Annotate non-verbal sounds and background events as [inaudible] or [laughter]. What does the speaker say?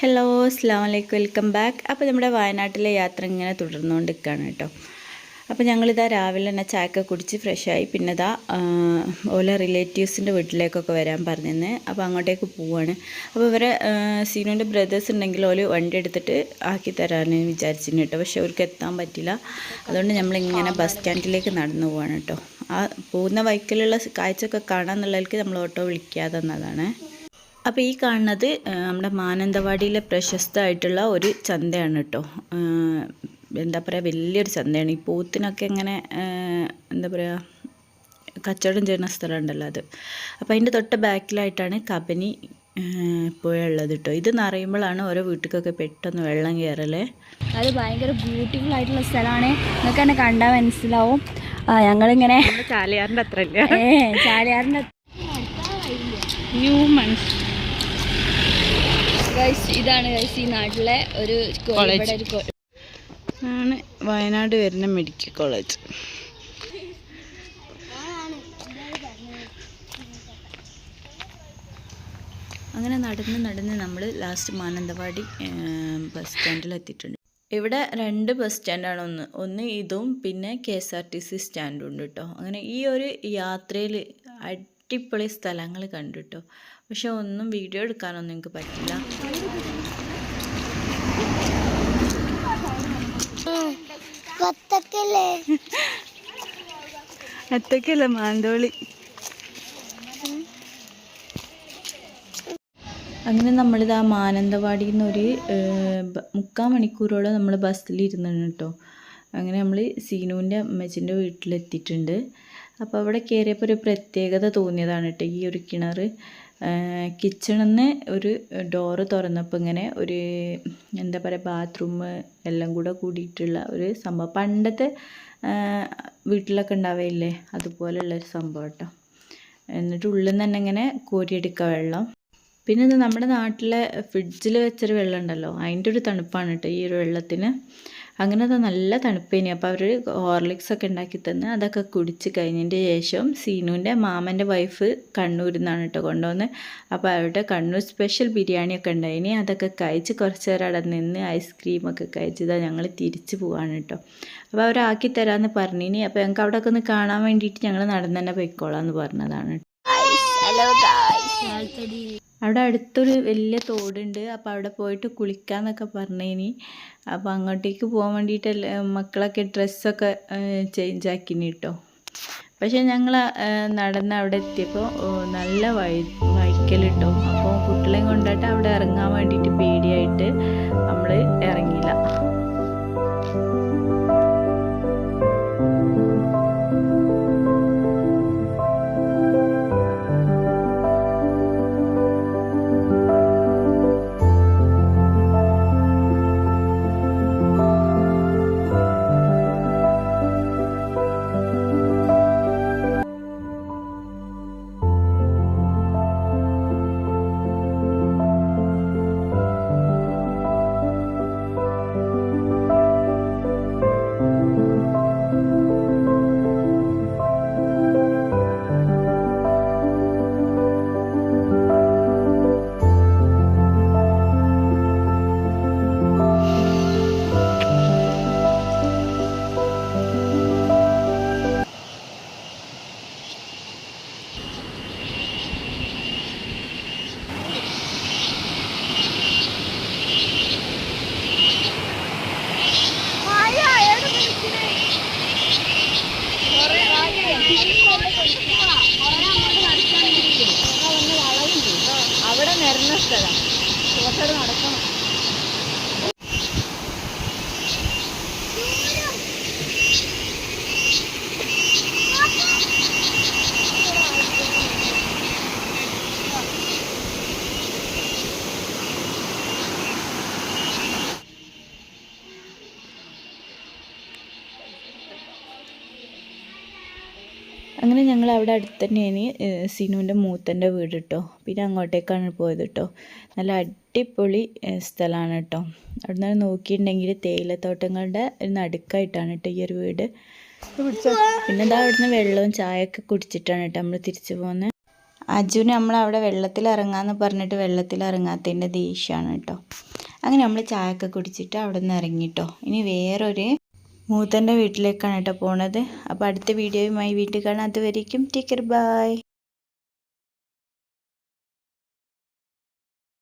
Hello അസ്സാം വലൈക്കും welcome back അപ്പോൾ നമ്മുടെ വയനാട്ടിലെ യാത്ര ഇങ്ങനെ തുടർന്നുകൊണ്ടിരിക്കുകയാണ് കേട്ടോ. അപ്പോൾ ഞങ്ങളിതാ രാവിലെ തന്നെ ചായക്ക കുടിച്ച് ഫ്രഷായി പിന്നെ ഇതാ ഓലെ റിലേറ്റീവ്സിന്റെ വീട്ടിലേക്കൊക്കെ വരാൻ പറഞ്ഞിരുന്നു അപ്പോൾ അങ്ങോട്ടേക്ക് പോവാണ്. അപ്പോൾ ഇവരെ സീനുവിന്റെ ബ്രദേഴ്സ് ഉണ്ടെങ്കിൽ ഓൽ വണ്ടി എടുത്തിട്ട് ആക്കി തരാമെന്ന് വിചാരിച്ചിരുന്നു കേട്ടോ. പക്ഷെ അവർക്ക് എത്താൻ പറ്റില്ല അതുകൊണ്ട് നമ്മളിങ്ങനെ ബസ് സ്റ്റാൻഡിലേക്ക് നടന്നു പോവാണ് കേട്ടോ. ആ പോകുന്ന വൈക്കിലുള്ള കാഴ്ചയൊക്കെ കാണാമെന്നുള്ളവർക്ക് നമ്മൾ ഓട്ടോ വിളിക്കാതെ തന്നതാണ്. അപ്പോൾ ഈ കാണുന്നത് നമ്മുടെ മാനന്തവാടിയിലെ പ്രശസ്തമായിട്ടുള്ള ഒരു ചന്തയാണ് കേട്ടോ എന്താ പറയുക വലിയൊരു ചന്തയാണ്. ഈ പോത്തിനൊക്കെ ഇങ്ങനെ ആ, എന്താ പറയുക കച്ചവടം ചെയ്യുന്ന സ്ഥലമുണ്ടല്ലോ അത്. അപ്പോൾ അതിന്റെ തൊട്ട് ബാക്കിലായിട്ടാണ് കബനി പുഴ ഉള്ളത് കേട്ടോ ഇത് നിറയുമ്പോഴാണ് ഓരോ വീട്ടിലൊക്കെ പെട്ടെന്ന് വെള്ളം കയറലേ. അത് ഭയങ്കര ബ്യൂട്ടിഫുൾ ആയിട്ടുള്ള സ്ഥലമാണ്. നിങ്ങൾക്ക് തന്നെ കണ്ടാൽ മനസ്സിലാവും. ആ ഞങ്ങളിങ്ങനെ ചാലിയാറിന്റെ അത്ര ഇല്ല ഏ ചാലിയാറിന്റെ ന്യൂ മൺസ് ഗൈസ് ഇതാണ് ഈ നാട്ടിലെ ഒരു കോളേജ് ആണ് വയനാട് വരുന്ന മെഡിക്കൽ കോളേജ്. അങ്ങനെ നടന്ന് നടന്ന് നമ്മൾ ലാസ്റ്റ് മാനന്തവാടി ബസ് സ്റ്റാൻഡിൽ എത്തിയിട്ടുണ്ട്. ഇവിടെ രണ്ട് ബസ് സ്റ്റാൻഡാണ് ഒന്ന്. ഒന്ന് ഇതും പിന്നെ K S R T C സ്റ്റാൻഡും ഉണ്ട് കേട്ടോ അങ്ങനെ ഈ ഒരു യാത്രയിൽ അടിപൊളി സ്ഥലങ്ങൾ കണ്ടു കേട്ടോ പക്ഷെ ഒന്നും വീഡിയോ എടുക്കാനൊന്നും എനിക്ക് പറ്റില്ല. അത്തൊക്കെയല്ല [laughs] മാന്തോളി? അങ്ങനെ നമ്മളിത് ആ മാനന്തവാടിയിൽ ഒരു മുക്കാൽ മണിക്കൂറോളം നമ്മൾ ബസ്സിലിരുന്നാണ് കേട്ടോ അങ്ങനെ നമ്മൾ സീനുവിന്റെ അമ്മച്ചിന്റെ വീട്ടിലെത്തിയിട്ടുണ്ട്. അപ്പോൾ അവിടെ കയറിയപ്പോൾ ഒരു പ്രത്യേകത തോന്നിയതാണ് കേട്ടോ ഈ ഒരു കിണർ കിച്ചണിൽ നിന്ന് ഒരു ഡോറ് തുറന്നപ്പോൾ ഇങ്ങനെ ഒരു എന്താ പറയുക ബാത്റൂം എല്ലാം കൂടെ കൂടിയിട്ടുള്ള ഒരു സംഭവം. പണ്ടത്തെ വീട്ടിലൊക്കെ വീട്ടിലൊക്കെ അതുപോലെയുള്ള ഒരു സംഭവം കേട്ടോ. എന്നിട്ട് ഉള്ളിൽ നിന്ന് തന്നെ ഇങ്ങനെ കോരിയെടുക്കുക വെള്ളം. പിന്നെ ഇത് നമ്മുടെ നാട്ടിലെ ഫ്രിഡ്ജിൽ വെച്ചൊരു വെള്ളം ഉണ്ടല്ലോ? അതിന്റെ ഒരു തണുപ്പാണ് കേട്ടോ ഈ ഒരു വെള്ളത്തിന്. അങ്ങനെ അത് നല്ല തണുപ്പേനി. അപ്പോൾ അവർ ഹോർലിക്സ് ഒക്കെ ഉണ്ടാക്കി തന്ന് അതൊക്കെ കുടിച്ച് കഴിഞ്ഞതിന്റെ ശേഷം സീനുവിന്റെ മാമന്റെ വൈഫ് കണ്ണൂരിൽ നിന്നാണ് കേട്ടോ കൊണ്ടുവന്ന്. അപ്പോൾ അവരുടെ കണ്ണൂർ സ്പെഷ്യൽ ബിരിയാണിയൊക്കെ ഉണ്ടായിനി. അതൊക്കെ കഴിച്ച് കുറച്ച് നേരം അവിടെ നിന്ന് ഐസ്ക്രീമൊക്കെ കഴിച്ചതാണ് ഞങ്ങൾ തിരിച്ച് പോവാണ് കേട്ടോ അപ്പോൾ അവരാക്കി തരാമെന്ന് പറഞ്ഞിനി. അപ്പോൾ ഞങ്ങൾക്ക് അവിടെ ഒക്കെ ഒന്ന് കാണാൻ വേണ്ടിയിട്ട് ഞങ്ങൾ നടന്നു തന്നെ പോയിക്കോളാം എന്ന് പറഞ്ഞതാണ് അവിടെ അടുത്തൊരു വലിയ തോടുണ്ട്. അപ്പോൾ അവിടെ പോയിട്ട് കുളിക്കാന്നൊക്കെ പറഞ്ഞേനി. അപ്പോൾ അങ്ങോട്ടേക്ക് പോകാൻ വേണ്ടിയിട്ട് മക്കളൊക്കെ ഡ്രസ്സൊക്കെ ചേഞ്ച് ആക്കിനി കേട്ടോ പക്ഷേ ഞങ്ങൾ നടന്ന് അവിടെ എത്തിയപ്പോൾ നല്ല വഴി വഴിക്കൽ അപ്പോൾ കുട്ടികളെയും കൊണ്ടിട്ട് അവിടെ ഇറങ്ങാൻ വേണ്ടിയിട്ട് പേടിയായിട്ട് നമ്മൾ ഇറങ്ങിയില്ല. അങ്ങനെ ഞങ്ങൾ അവിടെ അടുത്ത് തന്നെയാണ് സിനുവിന്റെ മൂത്തന്റെ വീട് കേട്ടോ പിന്നെ അങ്ങോട്ടേക്കാണ് പോയത് കേട്ടോ നല്ല അടിപൊളി സ്ഥലമാണ് കേട്ടോ അവിടെ നിന്ന് നോക്കിയിട്ടുണ്ടെങ്കിൽ തേയിലത്തോട്ടങ്ങളുടെ നടുക്കായിട്ടാണ് കേട്ടോ ഈ ഒരു വീട്. പിന്നെ ഇതാ അവിടുന്ന് വെള്ളവും ചായയൊക്കെ കുടിച്ചിട്ടാണ് കേട്ടോ നമ്മൾ തിരിച്ചു പോകുന്നത് അജുന് നമ്മൾ അവിടെ വെള്ളത്തിൽ ഇറങ്ങാമെന്ന് പറഞ്ഞിട്ട് വെള്ളത്തിൽ ഇറങ്ങാത്തതിന്റെ ദേഷ്യമാണ് കേട്ടോ അങ്ങനെ നമ്മൾ ചായയൊക്കെ കുടിച്ചിട്ട് അവിടെ നിന്ന് ഇറങ്ങിട്ടോ ഇനി വേറൊരു മൂത്തന്റെ വീട്ടിലേക്കാണ് കേട്ടോ പോണത്. അപ്പോൾ അടുത്ത വീഡിയോയുമായി വീട്ടിൽ കാണാം. അതുവരേക്കും ടേക്കർ ബൈ